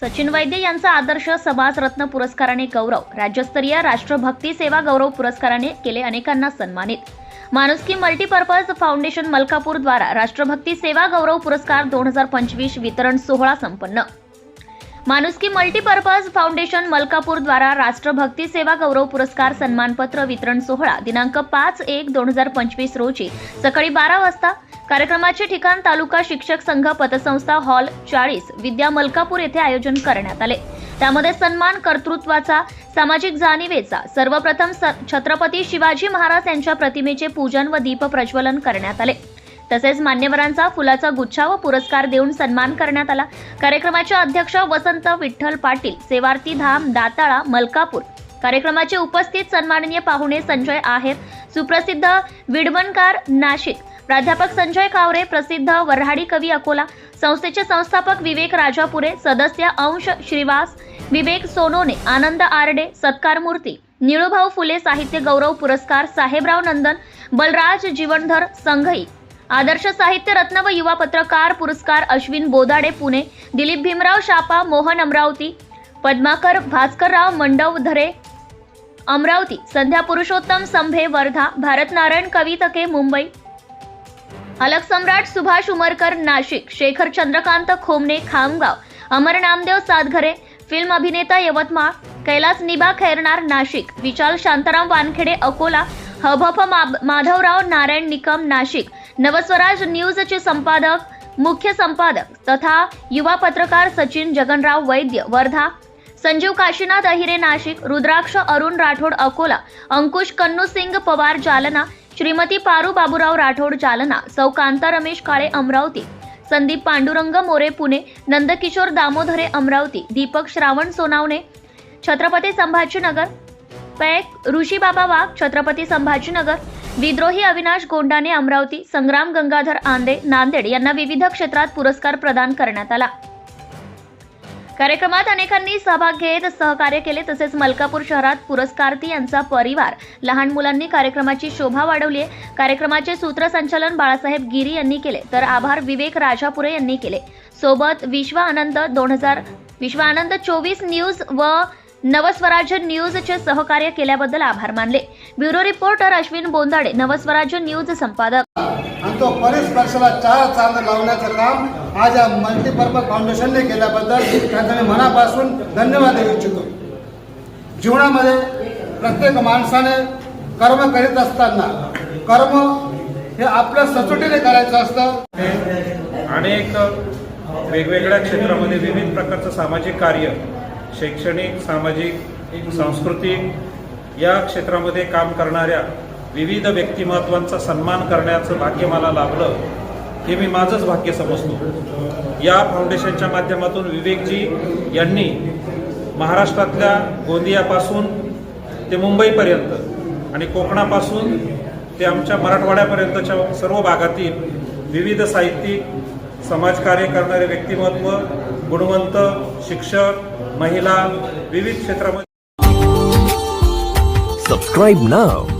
सचिन वैद्य यांचा आदर्श समाजरत्न पुरस्काराने गौरव. राज्यस्तरीय राष्ट्रभक्ती सेवा गौरव पुरस्काराने केले अनेकांना सन्मानित. माणुसकी मल्टीपर्पज फाउंडेशन मलकापूर द्वारा राष्ट्रभक्ती सेवा गौरव पुरस्कार दोन हजार पंचवीस वितरण सोहळा संपन्न. माणुसकी मल्टीपर्पज फाउंडेशन मलकापूर द्वारा राष्ट्रभक्ती सेवा गौरव पुरस्कार सन्मानपत्र वितरण सोहळा दिनांक पाच एक दोन हजार पंचवीस रोजी सकाळी बारा वाजता कार्यक्रमाचे ठिकाण तालुका शिक्षक संघ पतसंस्था हॉल चाळीस विद्या मलकापूर येथे आयोजन करण्यात आले. त्यामध्ये सन्मान कर्तृत्वाचा सामाजिक जाणीवेचा सर्वप्रथम स- छत्रपती शिवाजी महाराज यांच्या प्रतिमेचे पूजन व दीप प्रज्वलन करण्यात आले. तसेच मान्यवरांचा फुलाचा गुच्छा व पुरस्कार देऊन सन्मान करण्यात आला. कार्यक्रमाचे अध्यक्ष वसंत विठ्ठल पाटील सेवार्थी धाम दाताळा मलकापूर. कार्यक्रमाचे उपस्थित सन्माननीय पाहुणे संजय आहेर सुप्रसिद्ध विडवणकार नाशिक प्राध्यापक संजय कावरे प्रसिद्ध वऱ्हाडी कवी अकोला संस्थेचे संस्थापक विवेक राजापुरे सदस्य अंश श्रीवास विवेक सोनोने आनंद आरडे सत्कार मूर्ती निळूभाऊ फुले साहित्य गौरव पुरस्कार साहेबराव नंदन बलराज जीवनधर संघई आदर्श साहित्य रत्न व युवा पत्रकार पुरस्कार अश्विन बोदाडे पुणे दिलीप भीमराव शापा मोहन अमरावती पद्माकर भास्करराव मंडवधरे अमरावती संध्या पुरुषोत्तम संभे वर्धा भारत नारायण कवितके मुंबई अलक सम्राट सुभाष उमरकर नाशिक शेखर चंद्रकांत खोमणे खामगाव अमर नामदेव सातघरे फिल्म अभिनेता यवतमाळ कैलास निबा खैरनार नाशिक विशाल शांताराम वानखेडे अकोला हभप माधवराव नारायण निकम नाशिक नवस्वराज न्यूजचे संपादक मुख्य संपादक तथा युवा पत्रकार सचिन जगनराव वैद्य वर्धा संजीव काशीनाथ अहिरे नाशिक रुद्राक्ष अरुण राठोड अकोला अंकुश कन्नू सिंग पवार जालना श्रीमती पारू बाबूराव राठोड जालना सौ कांता रमेश काळे अमरावती संदीप पांडुरंग मोरे पुणे नंदकिशोर दामोदरे अमरावती दीपक श्रावण सोनावणे छत्रपती संभाजीनगर पैक ऋषीबाबा वाघ छत्रपती संभाजीनगर विद्रोही अविनाश गोंडाने अमरावती संग्राम गंगाधर आंदे नांदेड यांना विविध क्षेत्रात पुरस्कार प्रदान करण्यात आला. कार्यक्रमात अनेकांनी सहभाग घेत सहकार्य केले. तसेच मलकापूर शहरात पुरस्कार्थी यांचा परिवार लहान मुलांनी कार्यक्रमाची शोभा वाढवली आहे कार्यक्रमाचे सूत्रसंचालन बाळासाहेब गिरी यांनी केले. तर आभार विवेक राजापुरे यांनी केले. सोबत विश्व आनंद दोन हजार विश्व आनंद चोवीस न्यूज व नवस्वराज्य न्यूजचे सहकार्य केल्याबद्दल आभार मानले. Bureau reporter Ashwin Bondade Navswarajya news संपादक. आणि तो परिस्पर्शाला चार चांद लावण्याचं काम आज या मल्टीपर्पज फाउंडेशनने केल्याबद्दल त्यांचा मी मनापासून धन्यवाद देऊ इच्छितो. जीवनामध्ये प्रत्येक माणसाने कर्म करीत असताना कर्म हे आपल्या सचोटीने करायचं असतं. अनेक वेगवेगळ्या क्षेत्रामध्ये विविध प्रकारचं सामाजिक कार्य शैक्षणिक सामाजिक सांस्कृतिक या क्षेत्रामध्ये काम करणाऱ्या विविध व्यक्तिमत्वांचा सन्मान करण्याचं भाग्य मला लाभलं हे मी माझंच भाग्य समजतो. या फाउंडेशनच्या माध्यमातून विवेकजी यांनी महाराष्ट्रातल्या गोंदियापासून ते मुंबईपर्यंत आणि कोकणापासून ते आमच्या मराठवाड्यापर्यंतच्या सर्व भागातील विविध साहित्यिक समाजकार्य करणारे व्यक्तिमत्व गुणवंत शिक्षक महिला विविध क्षेत्रामध्ये subscribe now